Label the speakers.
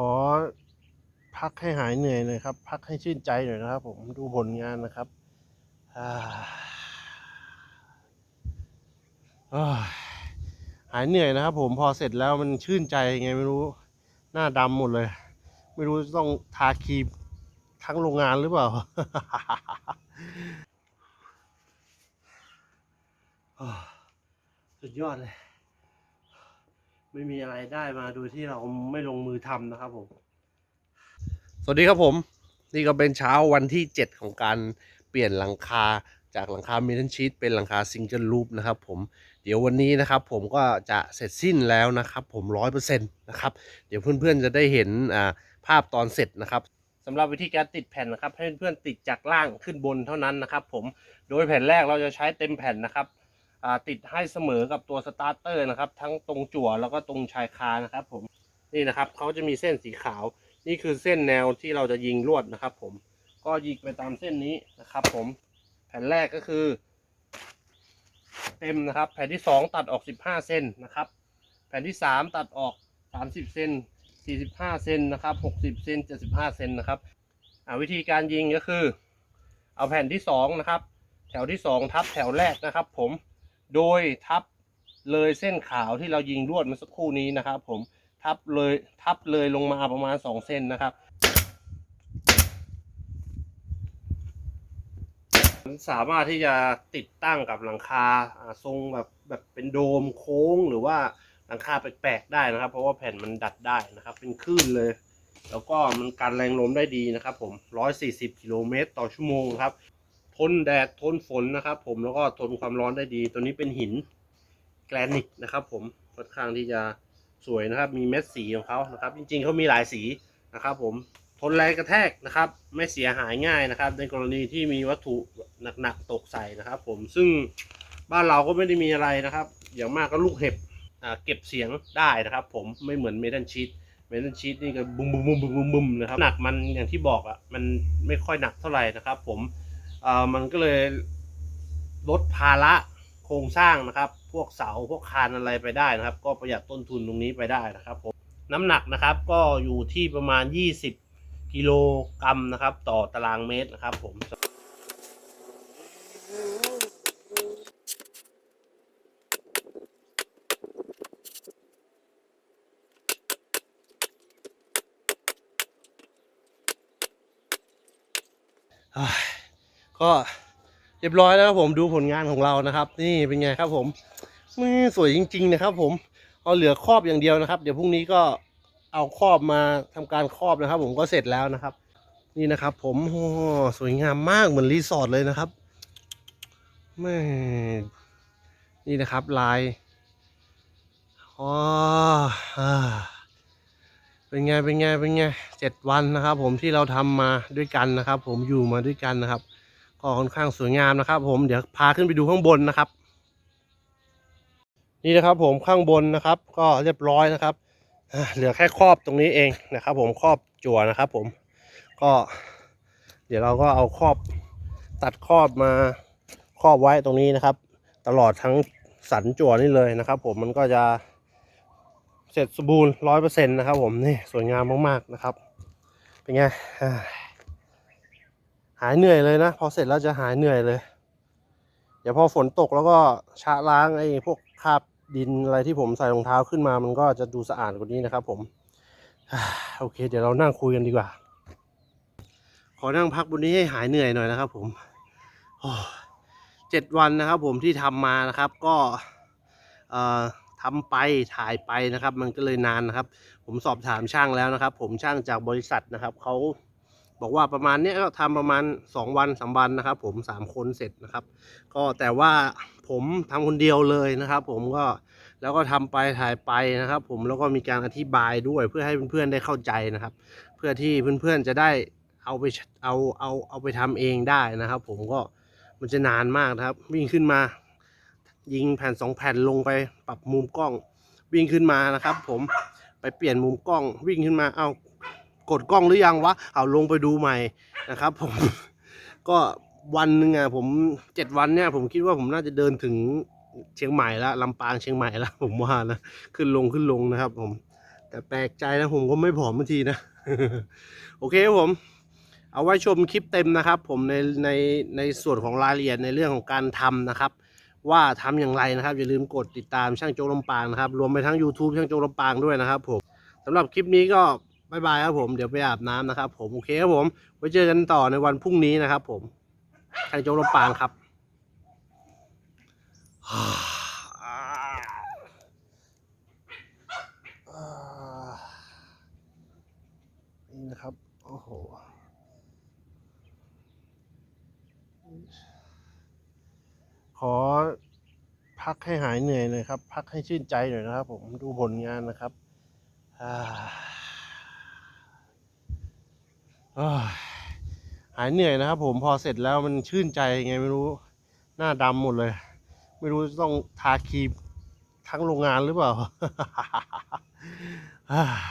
Speaker 1: ขอพักให้หายเหนื่อยหน่อยครับ พักให้ชื่นใจหน่อยนะครับ ผมดูผลงานนะครับหายเหนื่อยนะครับ ผมพอเสร็จแล้วมันชื่นใจไงไม่รู้หน้าดำหมดเลย ไม่รู้ต้องทาครีมทั้งโรงงานหรือเปล่าสุดยอดเลย ไม่มีอะไรได้มาโดยที่เราไม่ลงมือทำนะครับผม สวัสดีครับผม นี่ก็เป็นเช้าวันที่ 7 ของการเปลี่ยนหลังคาจากหลังคาเมทัลชีตเป็นหลังคาซิงเกิลลูปนะครับผมเดี๋ยววันนี้นะครับผมก็จะเสร็จสิ้นแล้วนะครับผมร้อยเปอร์เซ็นต์นะครับเดี๋ยวเพื่อนๆจะได้เห็นภาพตอนเสร็จนะครับสำหรับวิธีการติดแผ่นนะครับ ให้เพื่อนๆติดจากล่างขึ้นบนเท่านั้นนะครับผมโดยแผ่นแรกเราจะใช้เต็มแผ่นนะครับ ติดให้เสมอกับตัวสตาร์เตอร์นะครับ ทั้งตรงจั่วแล้วก็ตรงชายคานะครับ ผมนี่นะครับเขาจะมีเส้นสีขาว นี่คือเส้นแนวที่เราจะยิงลวดนะครับ ผมก็ยิงไปตามเส้นนี้นะครับ ผมแผ่นแรกก็คือ เต็มนะครับ แผ่นที่สองตัดออกสิบห้าเซนนะครับ แผ่นที่สามตัดออกสามสิบเซนสี่สิบห้าเซนนะครับหกสิบเซนเจ็ดสิบห้าเซนนะครับวิธีการยิงก็คือ เอาแผ่นที่สองนะครับ แถวที่สองทับแถวแรกนะครับ ผม โดยทับเลยเส้นขาวที่เรายิงลวดเมื่อสักครู่นี้นะครับ ผมทับเลยทับเลยลงมาประมาณสองเซนนะครับมันสามารถที่จะติดตั้งกับหลังคาอ่าทรงแบบแบบเป็นโดมโค้งหรือว่าหลังคาแปลกๆได้นะครับ เพราะว่าแผ่นมันดัดได้นะครับ เป็นคลื่นเลย แล้วก็มันกันแรงลมได้ดีนะครับ ผม 140 กิโลเมตรต่อชั่วโมงครับ ทนแดดทนฝนนะครับผมแล้วก็ทนความร้อนได้ดี ตัวนี้เป็นหินแกรนิตนะครับ ผมค่อนข้างที่จะสวยนะครับ มีเม็ดสีของเขานะครับ จริงๆเขามีหลายสีนะครับ ผมทนแรงกระแทกนะครับ ไม่เสียหายง่ายนะครับ ในกรณีที่มีวัตถุหนักๆตกใส่นะครับ ผมซึ่งบ้านเราก็ไม่ได้มีอะไรนะครับ อย่างมากก็ลูกเห็บเก็บเสียงได้นะครับ ผมไม่เหมือนเมทัลชีตเมทัลชีตนี่ก็บุมบุมบุมบุมบุมบุ้มนะครับหนักมันอย่างที่บอกอะมันไม่ค่อยหนักเท่าไหร่นะครับ ผม อ่อมันก็เลยลดภาระโครงสร้างนะครับ พวกเสาพวกคานอะไรไปได้นะครับ ก็ประหยัดต้นทุนตรงนี้ไปได้นะครับผมน้ำหนักนะครับก็อยู่ที่ประมาณ 20 กิโลกรัมนะครับ ต่อตารางเมตรนะครับผมอ่า ก็เรียบร้อยแล้วครับผมดูผลงานของเรานะครับ นี่เป็นไงครับผมไม่สวยจริง ๆ นะครับ ผมเอาเหลือครอบอย่างเดียวนะครับ เดี๋ยวพรุ่งนี้ก็เอาครอบมาทำการครอบนะครับ ผมก็เสร็จแล้วนะครับ นี่นะครับ ผมโอ้สวยงามมากเหมือนรีสอร์ทเลยนะครับแม่นี่นะครับลายอ๋อเป็นไงเป็นไงเป็นไงเจ็ดวันนะครับ ผมที่เราทำมาด้วยกันนะครับ ผมอยู่มาด้วยกันนะครับ ก็ค่อนข้างสวยงามนะครับ ผมเดี๋ยวพาขึ้นไปดูข้างบนนะครับ นี่นะครับผมข้างบนนะครับ ก็เรียบร้อยนะครับเหลือแค่ครอบตรงนี้เองนะครับ ผมครอบจั่วนะครับ ผมก็ เดี๋ยวเราก็เอาครอบตัดครอบมาครอบไว้ตรงนี้นะครับ ตลอดทั้งสันจั่วนี่เลยนะครับ ผมมันก็จะเสร็จสมบูรณ์ร้อยเปอร์เซ็นต์นะครับ ผมนี่สวยงามมากๆนะครับ เป็นไง หายเหนื่อยเลยนะ พอเสร็จแล้วจะหายเหนื่อยเลย เดี๋ยวพอฝนตกแล้วก็ชะล้างไอ้พวกคราบดินอะไรที่ผมใส่รองเท้าขึ้นมามันก็จะดูสะอาดกว่านี้นะครับ ผมอโอเค เดี๋ยวเรานั่งคุยกันดีกว่า ขอนั่งพักบนนี้ให้หายเหนื่อยหน่อยนะครับ ผมเจ็ดวันนะครับ ผมที่ทำมานะครับ ก็เอ่อทำไปถ่ายไปนะครับ มันก็เลยนานนะครับ ผมสอบถามช่างแล้วนะครับ ผมช่างจากบริษัทนะครับเขา บอกว่าประมาณเนี้ยก็ทำประมาณ 2 วันสามวันนะครับ ผมสามคนเสร็จนะครับ ก็แต่ว่าผมทำคนเดียวเลยนะครับ ผมก็แล้วก็ทำไปถ่ายไปนะครับ ผมแล้วก็มีการอธิบายด้วยเพื่อให้เพื่อนๆได้เข้าใจนะครับ เพื่อที่เพื่อนๆจะได้เอาไปเอาเอาเอาไปทำเองได้นะครับ ผมก็มันจะนานมากนะครับ วิ่งขึ้นมา ยิงแผ่นสองแผ่นลงไปปรับมุมกล้อง วิ่งขึ้นมานะครับ ผมไปเปลี่ยนมุมกล้องวิ่งขึ้นมาเอา กดกล้องหรือยังวะ เอาลงไปดูใหม่นะครับ ผม ก็วันหนึ่งอะผมเจ็ดวันเนี่ยผมคิดว่าผมน่าจะเดินถึงเชียงใหม่ละลำปางเชียงใหม่ละผมว่านะขึ้นลงขึ้นลงนะครับ ผม แต่แปลกใจนะผมก็ไม่ผอมบางทีนะโอเคครับผม เอาไว้ชมคลิปเต็มนะครับ ผมในในในส่วนของรายละเอียดในเรื่องของการทำนะครับ ว่าทำอย่างไรนะครับ อย่าลืมกดติดตามช่างโจกลำปางนะครับ รวมไปทั้ง YouTube ช่างโจกลำปางด้วยนะครับ ผมสำหรับคลิปนี้ก็ บายบายครับผม เดี๋ยวไปอาบน้ำนะครับ ผมโอเคครับผม ไว้เจอกันต่อในวันพรุ่งนี้นะครับ ผมช่างโจกลำปางครับนี่นะครับ โอ้โหขอพักให้หายเหนื่อยหน่อยครับ พักให้ชื่นใจหน่อยนะครับ ผมดูผลงานนะครับอ่า หายเหนื่อยนะครับผมพอเสร็จแล้วมันชื่นใจไงไม่รู้หน้าดำหมดเลย ไม่รู้ต้องทาครีมทั้งโรงงานหรือเปล่า